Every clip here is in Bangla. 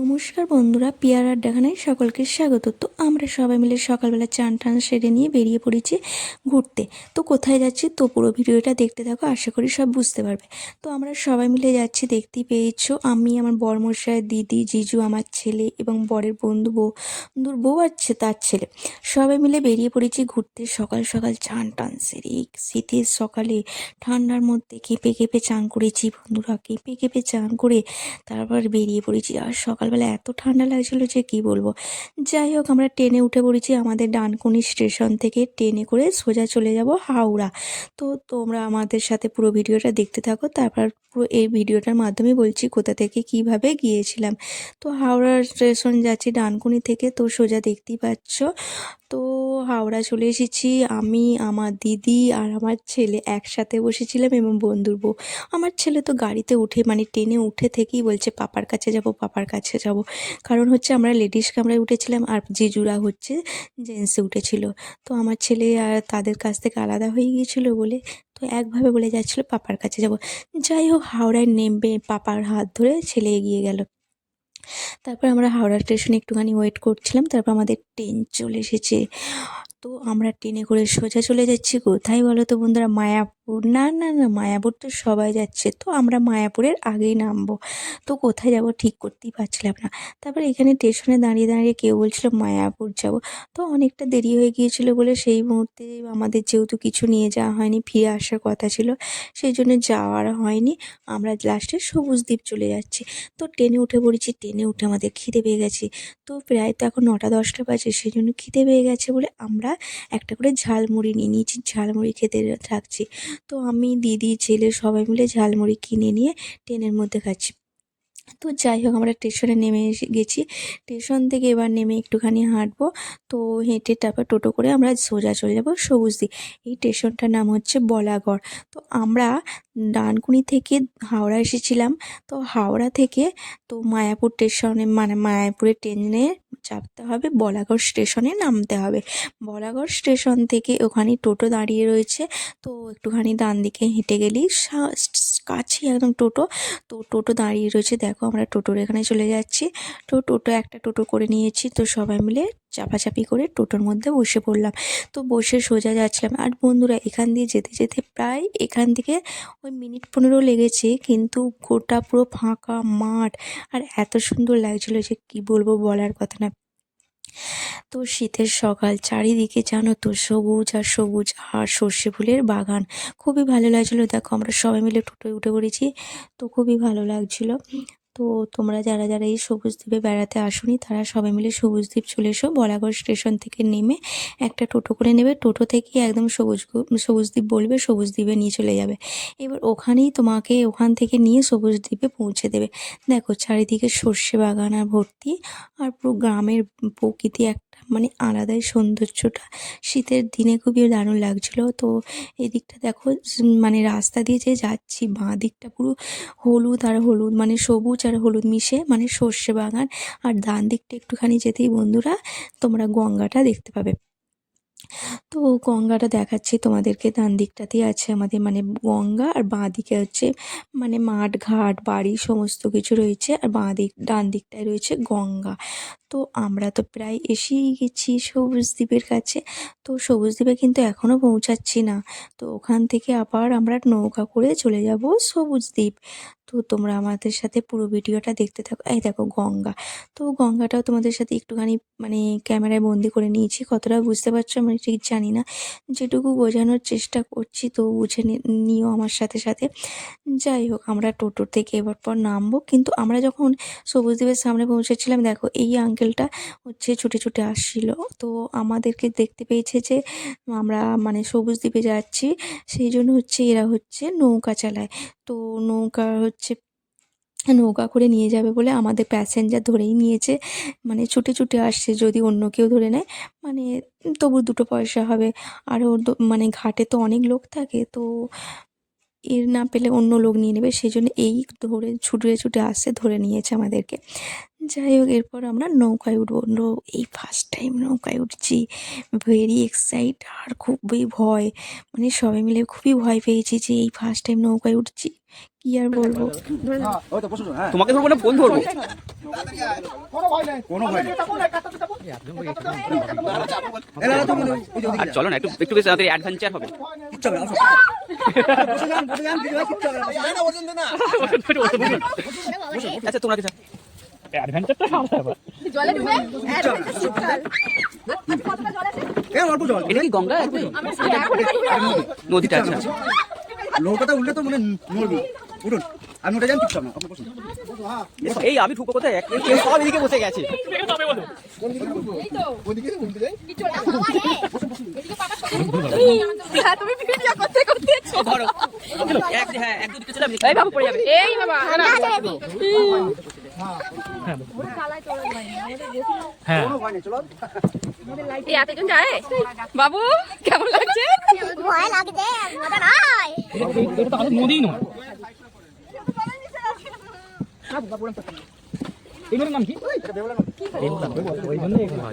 নমস্কার বন্ধুরা, পিয়ার আড্ডাখানায় সকলকে স্বাগত। তো আমরা সবাই মিলে সকালবেলা চান টান সেরে নিয়ে বেরিয়ে পড়েছি ঘুরতে। তো কোথায় যাচ্ছি? তো পুরো ভিডিওটা দেখতে থাকো, আশা করি সব বুঝতে পারবে। তো আমরা সবাই মিলে যাচ্ছি, দেখতেই পেয়েছ, আমি, আমার বরমশাই, দিদি, জিজু, আমার ছেলে এবং বরের বন্ধু বউ, বন্ধুর বউ আছে তার ছেলে। সবাই মিলে বেরিয়ে পড়েছি ঘুরতে। সকাল সকাল চান টান সেরে শীতের সকালে ঠান্ডার মধ্যে কেঁপে কেঁপে চান করেছি বন্ধুরা, কেঁপে কেঁপে চান করে তারপর বেরিয়ে পড়েছি। আর সকালবেলা এত ঠান্ডা লাগছিল যে কি বলব। যাই হোক, আমরা ট্রেনে উঠে পড়েছি আমাদের ডানকুনি স্টেশন থেকে। ট্রেনে করে সোজা চলে যাব হাওড়া। তো তোমরা আমাদের সাথে পুরো ভিডিওটা দেখতে থাকো, তারপর পুরো এই ভিডিওটার মাধ্যমে বলছি কোথা থেকে কীভাবে গিয়েছিলাম। তো হাওড়া স্টেশন যাচ্ছি ডানকুনি থেকে, তো সোজা দেখতেই পাচ্ছ। তো হাওড়া চলে এসেছি আমি, আমার দিদি আর আমার ছেলে একসাথে বসেছিলাম এবং বন্ধুর বউ। আমার ছেলে তো গাড়িতে উঠে মানে ট্রেনে উঠে থেকেই বলছে, পাপার কাছে যাব, পাপার কাছে যাব। কারণ হচ্ছে আমরা লেডিস কামরায় উঠেছিলাম আর জিজুরা হচ্ছে জেন্টসে উঠেছিল। তো আমার ছেলে আর তাদের কাছ থেকে আলাদা হয়ে গিয়েছিল বলে তো একভাবে বলে যাচ্ছিল, পাপার কাছে যাব। যাই হোক, হাওড়ায় নেমে পাপার হাত ধরে ছেলে এগিয়ে গেল। তারপর আমরা হাওড়া স্টেশনে একটুখানি ওয়েট করছিলাম, তারপর আমাদের ট্রেন চলে এসেছে। তো আমরা ট্রেনে করে সোজা চলে যাচ্ছি। কোথায় বলো তো বন্ধুরা? মায়াপুর। না না না, মায়াপুর তো সবাই যাচ্ছে। তো আমরা মায়াপুরের আগেই নামবো। তো কোথায় যাব ঠিক করতেই পারছিলাম না। তারপরে এখানে স্টেশনে দাঁড়িয়ে দাঁড়িয়ে কেউ বলছিল, মায়াপুর যাব। তো অনেকটা দেরি হয়ে গিয়েছিল বলে সেই মুহূর্তে আমাদের যেহেতু কিছু নিয়ে যাওয়া হয়নি, ফিরে আসার কথা ছিল, সেই জন্য যাওয়ার হয়নি। আমরা লাস্টে সবুজ দ্বীপ চলে যাচ্ছি। তো ট্রেনে উঠে পড়েছি, ট্রেনে উঠে আমাদের খিদে পেয়ে গেছে। তো প্রায় তো এখন নটা, দশটা বাজে, সেই জন্য খিদে পেয়ে গেছে বলে আমরা একটা করে ঝালমুড়ি নিয়ে নিয়েছি। ঝালমুড়ি খেতে থাকছি। তো আমি দিদি, ছেলে সবাই মিলে ঝালমুড়ি কিনে নিয়ে ট্রেনের মধ্যে খাচ্ছি। তো যাই হোক, আমরা স্টেশনে নেমে এসে গেছি। স্টেশন থেকে এবার নেমে একটুখানি হাঁটবো। তো হেঁটে তারপর টোটো করে আমরা সোজা চলে যাব সবুজদি এই স্টেশনটার নাম হচ্ছে বলাগড়। তো আমরা ডানকুনি থেকে হাওড়া এসেছিলাম। তো হাওড়া থেকে তো মায়াপুর স্টেশনে মানে মায়াপুরের ট্রেনে চাপতে হবে, বলাগড় স্টেশনে নামতে হবে। বলাগড় স্টেশন থেকে ওখানে টোটো দাঁড়িয়ে রয়েছে। তো একটুখানি ডান দিকে হেঁটে গেলেই কাছেই একদম টোটো। তো টোটো দাঁড়িয়ে রয়েছে। দেখো আমরা টোটোর এখানে চলে যাচ্ছি। তো টোটো, একটা টোটো করে নিয়েছি। তো সবাই মিলে চাপাচাপি করে টোটোর মধ্যে বসে পড়লাম। তো বসে সোজা যাচ্ছিলাম। আর বন্ধুরা, এখান দিয়ে যেতে যেতে প্রায় এখান থেকে ওই মিনিট পনেরো লেগেছে, কিন্তু গোটা পুরো ফাঁকা মাঠ। আর এত সুন্দর লাগছিল যে কি বলব বলার কথা না। তো শীতের সকাল, চারিদিকে জানো তো সবুজ আর সবুজ, আর সর্ষে ফুলের বাগান। খুবই ভালো লাগছিল। দেখো, আমরা সবাই মিলে টোটোয় উঠে পড়েছি, তো খুবই ভালো লাগছিল। তো তোমরা যারা যারা এই সবুজ দ্বীপে বেড়াতে আসোনি, তারা সবাই মিলে সবুজ দ্বীপ চলে এসো। বলাগড় স্টেশন থেকে নেমে একটা টোটো করে নেবে। টোটো থেকেই একদম সবুজ সবুজ দ্বীপ বলবে, সবুজ দ্বীপে নিয়ে চলে যাবে। এবার ওখানেই তোমাকে ওখান থেকে নিয়ে সবুজ দ্বীপে পৌঁছে দেবে। দেখো চারিদিকে সর্ষে বাগান আর ভর্তি, আর পুরো গ্রামের প্রকৃতি একটা মানে আলাদাই সৌন্দর্যটা। শীতের দিনে খুবই দারুণ লাগছিল। তো এদিকটা দেখো মানে রাস্তা দিয়ে যে যাচ্ছি, বাঁ দিকটা পুরো হলুদ আর হলুদ মানে সবুজ আর হলুদ মিশে মানে সর্ষে বাগান। আর ডান দিকটা একটুখানি যেতেই বন্ধুরা, তোমরা গঙ্গাটা দেখতে পাবে। তো গঙ্গাটা দেখাচ্ছি তোমাদেরকে, ডান দিকটাতেই আছে আমাদের মানে গঙ্গা আর বাঁ দিকে হচ্ছে মানে মাঠ, ঘাট, বাড়ি সমস্ত কিছু রয়েছে আর বাঁ দিক, ডান দিকটায় রয়েছে গঙ্গা। তো আমরা তো প্রায় এসেই গেছি সবুজ দ্বীপের কাছে, তো সবুজ দ্বীপে কিন্তু এখনও পৌঁছাচ্ছি না। তো ওখান থেকে আবার আমরা নৌকা করে চলে যাব সবুজ দ্বীপ। তো তোমরা আমাদের সাথে পুরো ভিডিওটা দেখতে থাকো। এই দেখো গঙ্গা। তো গঙ্গাটাও তোমাদের সাথে একটুখানি মানে ক্যামেরায় বন্দি করে নিয়েছি। কতটা বুঝতে পারছ আমি ঠিক জানি না। যেটুকু বোঝানোর চেষ্টা করছি তো বুঝে নিও আমার সাথে সাথে। যাই হোক, আমরা টোটোর থেকে এবার পর নামবো। কিন্তু আমরা যখন সবুজ দ্বীপের সামনে পৌঁছেছিলাম, দেখো এই আঙ্কেলটা হচ্ছে ছুটে ছুটে আসছিল। তো আমাদেরকে দেখতে পেয়েছে যে আমরা মানে সবুজ দ্বীপে যাচ্ছি। সেই জন্য হচ্ছে এরা হচ্ছে নৌকা চালায়। তো নৌকা হচ্ছে। নৌকা করে নিয়ে যাবে বলে আমাদের প্যাসেঞ্জার ধরেই নিয়েছে। মানে ছুটে ছুটে আসছে যদি অন্য কেউ ধরে নেয়। মানে তবু দুটো পয়সা হবে। আরও মানে ঘাটে তো অনেক লোক থাকে। তো এর না পেলে অন্য লোক নিয়ে নেবে। সেই জন্য এই ধরে ছুটে ছুটে আসছে, ধরে নিয়েছে আমাদেরকে। যাই হোক এরপর আমরা নৌকায় উঠবো। নৌ- এই ফার্স্ট টাইম নৌকায় উঠছি। ভেরি এক্সাইট আর খুবই ভয়। মানে সবাই মিলে খুবই ভয় পেয়েছি যে এই ফার্স্ট টাইম নৌকায় উঠছি। কি আর বলব? তোমাকে ধরবো না ফোন ধরবো? চলো না একটু একটু বেশি অ্যাডভেঞ্চার হবে। আচ্ছা তোমরা কিছু জলে ডুবে? শীতকাল এটা কি গঙ্গা? একদম? নদীটা আচ্ছা। আচ্ছা। নৌকাটা উঠলে তো মানে নড়বি উঠুন। আমি ওটা জানি চুপচাপ না। এই আমি ঢুকবো কোথায়? এক- কেউ সব এদিকে বসে গেছে। তুমি ভিডিও করতে করতে ধরো এক এক দুদিকে চলে এই বাবু এই বাবা এই এতজন যায়। বাবু কেমন লাগছে? ভয় লাগছে মজা নয় নদী নয়। এগুলোর নাম কি?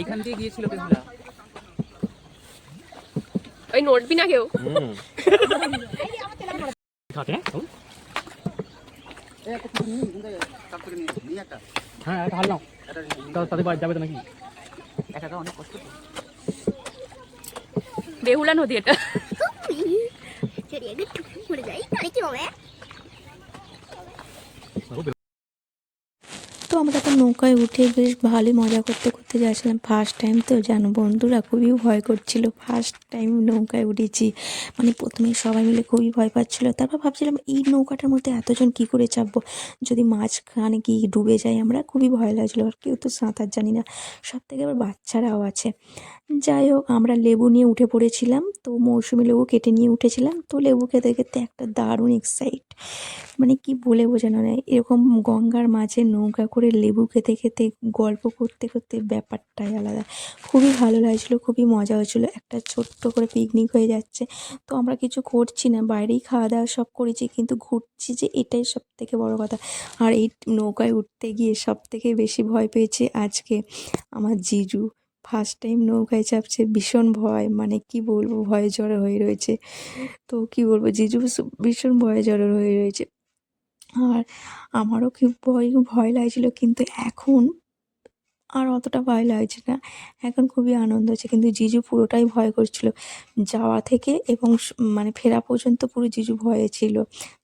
এইখান দিয়ে গিয়েছিল বেহুলা ওই নড়বি না কেউ। হ্যাঁ একটা হাল নাও। তাদের বাড়ি যাবে তো নাকি? একা অনেক কষ্ট বেহুলা নদী এটা। মরে যাই তাহলে কি হবে? আমরা তো নৌকায় উঠে বেশ ভালোই মজা করতে করতে যাচ্ছিলাম ফার্স্ট টাইম তো জানো বন্ধুরা খুবই ভয় করছিল। ফার্স্ট টাইম নৌকায় উঠেছি। মানে প্রথমে সবাই মিলে খুবই ভয় পাচ্ছিলো। তারপর ভাবছিলাম এই নৌকাটার মধ্যে এতজন কি করে চাপবো? যদি মাঝখানে কি ডুবে যাই আমরা, খুবই ভয় লাগছিল। আর কেউ তো সাঁতার জানি না। সব থেকে আবার বাচ্চারাও আছে। যাই হোক, আমরা লেবু নিয়ে উঠে পড়েছিলাম। তো মৌসুমি লেবু কেটে নিয়ে উঠেছিলাম। তো লেবু খেতে খেতে একটা দারুণ এক্সাইট মানে কি বলে বোঝানো যায়? এরকম গঙ্গার মাঝে নৌকা করে লেবু খেতে খেতে, গল্প করতে করতে ব্যাপারটাই আলাদা। খুবই ভালো লাগছিল, খুবই মজা হচ্ছিল একটা ছোট্ট করে পিকনিক হয়ে যাচ্ছে। তো আমরা কিছু করছি না, বাইরেই খাওয়া দাওয়া সব করেছি, কিন্তু ঘুরছি যে এটাই সব থেকে বড় কথা। আর এই নৌকায় উঠতে গিয়ে সব থেকে বেশি ভয় পেয়েছে আজকে আমার জিজু। ফার্স্ট টাইম নৌকায় চাপছে, ভীষণ ভয় মানে কি বলব, ভয়ে জ্বর হয়ে রয়েছে। তো কি বলব, জিজু ভীষণ ভয়ে জ্বর হয়ে রয়েছে। আর আমারও কি ভয় ভয় লাগছিল কিন্তু এখন আর অতটা ভয় লাগছে না। এখন খুবই আনন্দ হচ্ছে কিন্তু জিজু পুরোটাই ভয় করছিল। যাওয়া থেকে এবং মানে ফেরা পর্যন্ত পুরো জিজু ভয়ে ছিল।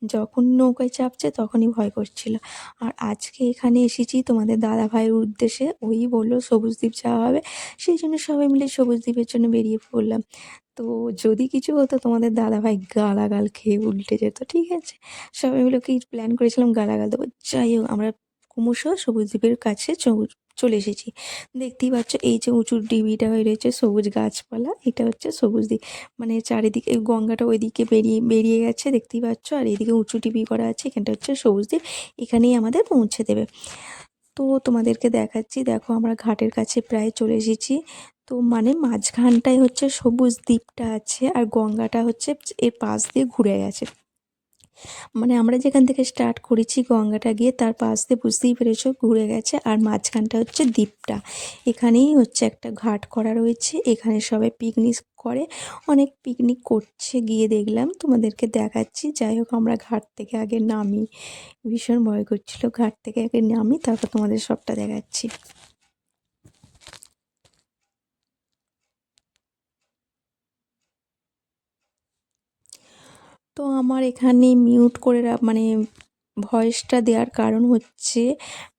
যখন নৌকায় চাপছে তখনই ভয় করছিল। আর আজকে এখানে এসেছি তোমাদের দাদা ভাইয়ের উদ্দেশ্যে। ওই বলল সবুজ দ্বীপ যাওয়া হবে। সেই জন্য সবাই মিলে সবুজ দ্বীপের জন্য বেরিয়ে পড়লাম। তো যদি কিছু হতো তোমাদের দাদা ভাই গালাগাল খেয়ে উল্টে যেত, ঠিক আছে? সবাই মিলে কি প্ল্যান করেছিলাম গালাগাল দেবো। যাই হোক, আমরা ক্রমশ সবুজ দ্বীপের কাছে চলে এসেছি। দেখতেই পাচ্ছ এই যে উঁচু ডিবিটা হয়ে রয়েছে সবুজ গাছপালা, এটা হচ্ছে সবুজ দ্বীপ। মানে চারিদিকে গঙ্গাটা ওইদিকে বেরিয়ে বেরিয়ে গেছে, দেখতেই পাচ্ছ। আর এইদিকে উঁচু ডিবি করা আছে, এখানটা হচ্ছে সবুজ দ্বীপ। এখানেই আমাদের পৌঁছে দেবে। তো তোমাদেরকে দেখাচ্ছি, দেখো আমরা ঘাটের কাছে প্রায় চলে এসেছি। তো মানে মাঝখানটায় হচ্ছে সবুজ দ্বীপটা আছে আর গঙ্গাটা হচ্ছে এর পাশ দিয়ে ঘুরে গেছে। মানে আমরা যেখান থেকে স্টার্ট করেছি গঙ্গাটা গিয়ে তার পাশ দিয়ে বুঝতেই পেরেছ ঘুরে গেছে আর মাঝখানটা হচ্ছে দ্বীপটা। এখানেই হচ্ছে একটা ঘাট করা রয়েছে, এখানে সবাই পিকনিক করে, অনেক পিকনিক করছে গিয়ে দেখলাম, তোমাদেরকে দেখাচ্ছি। যাই হোক, আমরা ঘাট থেকে আগে নামি, ভীষণ ভয় করছিল, ঘাট থেকে আগে নামি, তারপর তোমাদের সবটা দেখাচ্ছি। তো আমার এখানে মিউট করে মানে ভয়েসটা দেওয়ার কারণ হচ্ছে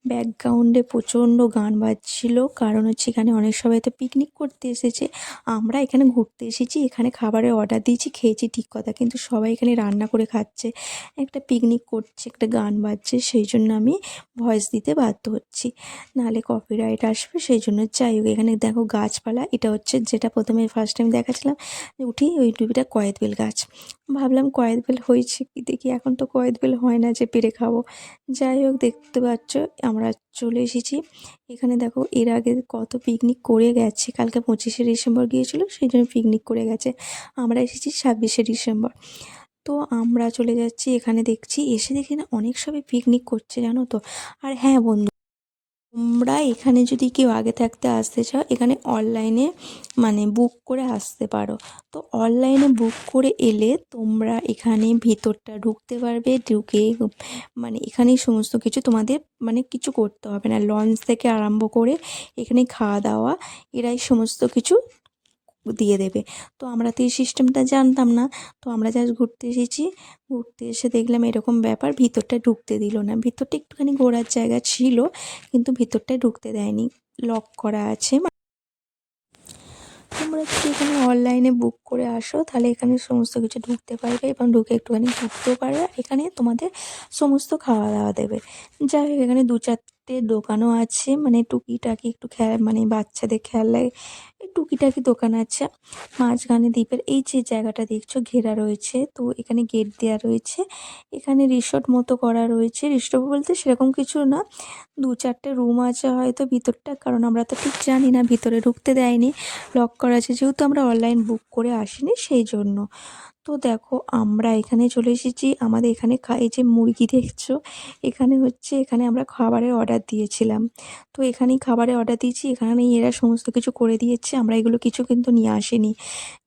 ব্যাকগ্রাউন্ডে প্রচণ্ড গান বাজছিল। কারণ হচ্ছে এখানে অনেক সবাই তো পিকনিক করতে এসেছে। আমরা এখানে ঘুরতে এসেছি, এখানে খাবারের অর্ডার দিয়েছি, খেয়েছি ঠিক কথা। কিন্তু সবাই এখানে রান্না করে খাচ্ছে, একটা পিকনিক করছে, একটা গান বাজছে, সেই জন্য আমি ভয়েস দিতে বাধ্য হচ্ছি। নাহলে কপিরাইট আসবে, সেই জন্য যাই হোক, এখানে দেখো গাছপালা, এটা হচ্ছে যেটা প্রথমে ফার্স্ট টাইম দেখাচ্ছিলাম উঠি ওই টুপিটা কয়েদ বেল গাছ। ভাবলাম কয়েদ বেল হয়েছে কি, দেখি এখন তো কয়েদ বেল হয় না যে পেরে খাব। যাই হোক, দেখতে পাচ্ছ আমরা চলে এসেছি। এখানে দেখো, এর আগে কত পিকনিক করে গেছে। কালকে পঁচিশে ডিসেম্বর গিয়েছিল, সেই জন্য পিকনিক করে গেছে। আমরা এসেছি ছাব্বিশে ডিসেম্বর। তো আমরা চলে যাচ্ছি, এখানে দেখছি, এসে দেখি না অনেক সবাই পিকনিক করছে, জানো তো। আর হ্যাঁ বন্ধু তোমরা এখানে যদি কেউ আগে থাকতে আসতে চাও, এখানে অনলাইনে মানে বুক করে আসতে পারো। তো অনলাইনে বুক করে এলে তোমরা এখানে ভিতরটা ঢুকতে পারবে, ঢুকে মানে এখানেই সমস্ত কিছু তোমাদের মানে কিছু করতে হবে না। লঞ্চ থেকে আরম্ভ করে এখানে খাওয়া দাওয়া এরাই সমস্ত কিছু দিয়ে দেবে। তো আমরা তো এই সিস্টেমটা জানতাম না। তো আমরা জাস্ট ঘুরতে এসেছি। ঘুরতে এসে দেখলাম এরকম ব্যাপার। ভিতরটা ঢুকতে দিল না। ভিতরটা একটুখানি ঘোরার জায়গা ছিল, কিন্তু ভিতরটায় ঢুকতে দেয়নি। লক করা আছে। তোমরা যদি এখানে অনলাইনে বুক করে আসো, তাহলে এখানে সমস্ত কিছু ঢুকতে পারবে এবং ঢুকে একটুখানি ঘুরতেও পারবে। এখানে তোমাদের সমস্ত খাওয়া দাওয়া দেবে। যাই হোক, এখানে দু চারটে দোকানও আছে মানে টুকিটাকি একটু খেলা মানে বাচ্চাদের খেলায় টুকিটাকি দোকান আছে। মাঝখানে দ্বীপের, এই যে জায়গাটা দেখছ, ঘেরা রয়েছে, তো এখানে গেট দেওয়া রয়েছে, এখানে রিসোর্ট মতো করা রয়েছে। রিসোর্ট বলতে সেরকম কিছু না, দু চারটে রুম আছে হয়তো ভিতরটা, কারণ আমরা তো ঠিক জানি না, ভিতরে ঢুকতে দেয়নি। লক করা আছে, যেহেতু আমরা অনলাইন বুক করে আসিনি, সেই জন্য। তো দেখো, আমরা এখানে চলে এসেছি। আমাদের এখানে এই যে মুরগি দেখছ, এখানে হচ্ছে, এখানে আমরা খাবারের অর্ডার দিয়েছিলাম। তো এখানেই খাবারের অর্ডার দিয়েছি। এখানেই এরা সমস্ত কিছু করে দিয়েছে। আমরা এগুলো কিছু কিন্তু নিয়ে আসিনি।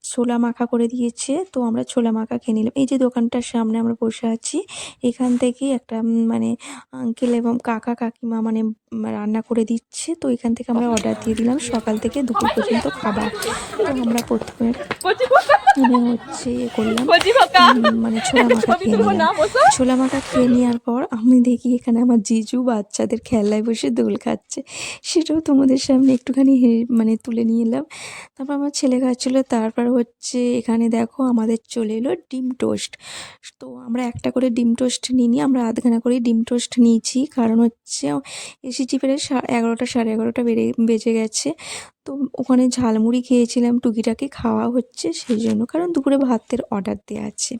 ছোলা মাখা করে দিয়েছে। তো আমরা ছোলা মাখা খেয়ে নিলাম। এই যে দোকানটার সামনে আমরা বসে আছি এখান থেকেই একটা মানে আঙ্কেল এবং কাকা কাকিমা মানে রান্না করে দিচ্ছে। তো এখান থেকে আমরা অর্ডার দিয়ে দিলাম। সকাল থেকে দুপুর পর্যন্ত খাবার। তো আমরা প্রথমে মানে হচ্ছে ইয়ে করলাম মানে ছোলা মাখা খেয়ে নিলাম। ছোলা মাখা খেয়ে নেওয়ার পর আমি দেখি এখানে আমার জিজু বাচ্চাদের খেলায় বসে দোল খাচ্ছে। সেটাও তোমাদের সামনে একটুখানি হে- মানে তুলে নিয়ে এলাম। তারপর আমার ছেলে খাচ্ছিলো তারপর হচ্ছে, এখানে দেখো আমাদের চলে এলো ডিম টোস্ট। তো আমরা একটা করে ডিম টোস্ট নিই নি আমরা আধখানা করে ডিম টোস্ট নিয়েছি। কারণ হচ্ছে, এসেছি প্রায় এগারোটা, সাড়ে এগারোটা বেড়ে, বেজে গেছে। তো ওখানে ঝালমুড়ি খেয়েছিলাম, টুকিটাকি খাওয়া হচ্ছে সেই জন্য। কারণ দুপুরে ভাতের অর্ডার দেওয়া আছে।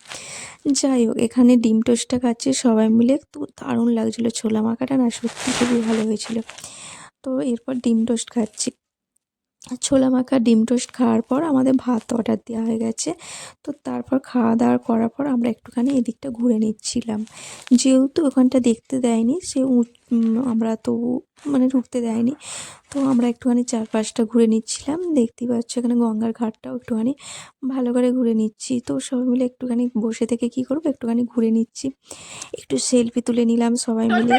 যাই হোক, এখানে ডিম টোস্টটা খাচ্ছে সবাই মিলে। তো দারুণ লাগছিল, ছোলা মাখাটা না সত্যি খুবই ভালো হয়েছিল। তো এরপর ডিম টোস্ট খাচ্ছি। ছোলা মাখা ডিম টোস্ট খাওয়ার পর আমাদের ভাত অর্ডার দেওয়া হয়ে গেছে। তো তারপর খাওয়া দাওয়া করার পর আমরা একটুখানি এদিকটা ঘুরে নিচ্ছিলাম। যেহেতু ওখানটা দেখতে দেয়নি, সে আমরা তো মানে ঢুকতে দেয়নি। তো আমরা একটুখানি চারপাশটা ঘুরে নিচ্ছিলাম। দেখতেই পাচ্ছ এখানে গঙ্গার ঘাটটাও একটুখানি ভালো করে ঘুরে নিচ্ছি। তো সবাই মিলে একটুখানি বসে থেকে কি করব? একটুখানি ঘুরে নিচ্ছি। একটু সেলফি তুলে নিলাম সবাই মিলে।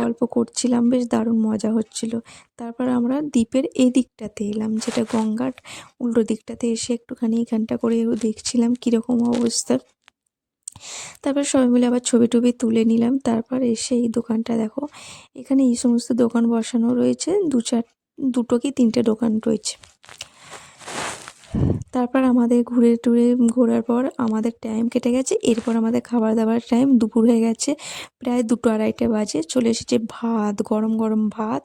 গল্প করছিলাম বেশ দারুণ মজা হচ্ছিল। তারপর আমরা দ্বীপের এই দিকটাতে এলাম যেটা গঙ্গার উল্টো দিকটাতে এসে একটুখানি এখানটা করে দেখছিলাম কীরকম অবস্থা। তারপর সবাই মিলে আবার ছবি টবি তুলে নিলাম। তারপর এসে এই দোকানটা দেখো, এখানে এই সমস্ত দোকান বসানো রয়েছে। দু চার, দুটো কি তিনটে দোকান রয়েছে। তারপর আমাদের ঘুরে টুরে ঘোরার পর আমাদের টাইম কেটে গেছে। এরপর আমাদের খাবার দাবার টাইম দুপুর হয়ে গেছে। প্রায় দুটো আড়াইটে বাজে। চলে এসেছে ভাত, গরম গরম ভাত,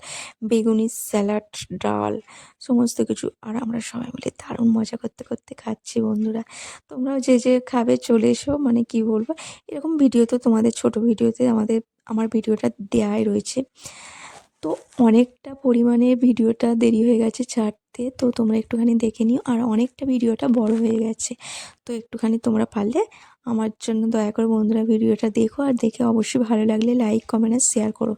বেগুনি স্যালাড ডাল, সমস্ত কিছু। আর আমরা সবাই মিলে দারুণ মজা করতে করতে খাচ্ছি বন্ধুরা। তোমরাও যে যে খাবে চলে এসো মানে কি বলব? এরকম ভিডিও তো তোমাদের ছোট ভিডিওতে আমাদের, আমার ভিডিওটা দেয়াই রয়েছে। তো অনেকটা পরিমাণে ভিডিওটা দেরি হয়ে গেছে ছাড়তে তো তোমরা একটুখানি দেখে নিও। আর অনেকটা ভিডিওটা বড় হয়ে গেছে। তো একটুখানি তোমরা পারলে আমার জন্য দয়া করে বন্ধুরা ভিডিওটা দেখো। আর দেখে অবশ্যই ভালো লাগলে লাইক কমেন্ট আর শেয়ার করো।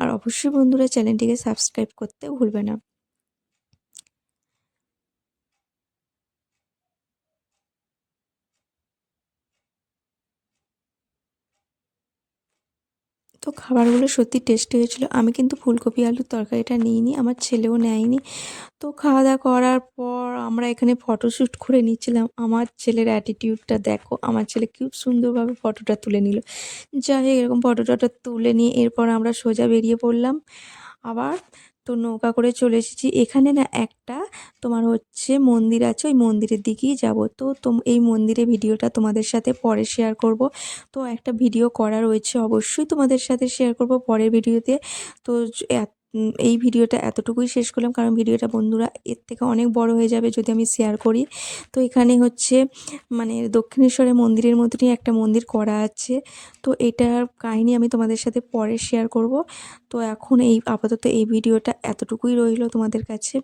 আর অবশ্যই বন্ধুরা চ্যানেলটিকে সাবস্ক্রাইব করতে ভুলবে না। তো খাবারগুলো সত্যি টেস্টি হয়েছিল। আমি কিন্তু ফুলকপি, আলুর তরকারিটা নিইনি, আমার ছেলেও নেয়নি। তো খাওয়া দাওয়া করার পর আমরা এখানে ফটোশ্যুট করে নিচ্ছিলাম। আমার ছেলের অ্যাটিটিউডটা দেখো, আমার ছেলে খুব সুন্দরভাবে ফটোটা তুলে নিল। যাই হোক, এরকম ফটোটা তুলে নিয়ে এরপর আমরা সোজা বেরিয়ে পড়লাম। আবার তো নৌকা করে চলে এসেছি। এখানে না একটা তোমার হচ্ছে মন্দির আছে, ওই মন্দিরের দিকেই যাব। তো এই মন্দিরে ভিডিওটা তোমাদের সাথে পরে শেয়ার করব। তো একটা ভিডিও করা রয়েছে অবশ্যই তোমাদের সাথে শেয়ার করব পরের ভিডিওতে তো। এত- এই ভিডিওটা এতটুকুই শেষ করলাম। কারণ ভিডিওটা বন্ধুরা এর থেকে অনেক বড় হয়ে যাবে যদি আমি শেয়ার করি। তো এখানে হচ্ছে মানে দক্ষিণেশ্বরের মন্দিরের মতনই একটা মন্দির করা আছে। তো এটার কাহিনি আমি তোমাদের সাথে পরে শেয়ার করব। তো এখন এই আপাতত এই ভিডিওটা এতটুকুই রইল তোমাদের কাছে।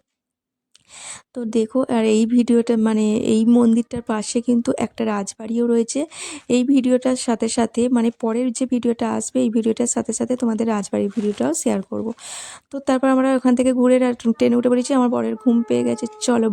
তো দেখো, আর এই ভিডিওটা মানে এই মন্দিরটার পাশে কিন্তু একটা রাজবাড়িও রয়েছে। এই ভিডিওটার সাথে সাথে মানে পরের যে ভিডিওটা আসবে, এই ভিডিওটার সাথে সাথে তোমাদের রাজবাড়ির ভিডিওটাও শেয়ার করব। তো তারপর আমরা ওখান থেকে ঘুরে ট্রেনে উঠে পড়েছি, আমার পরের ঘুম পেয়ে গেছে। চলো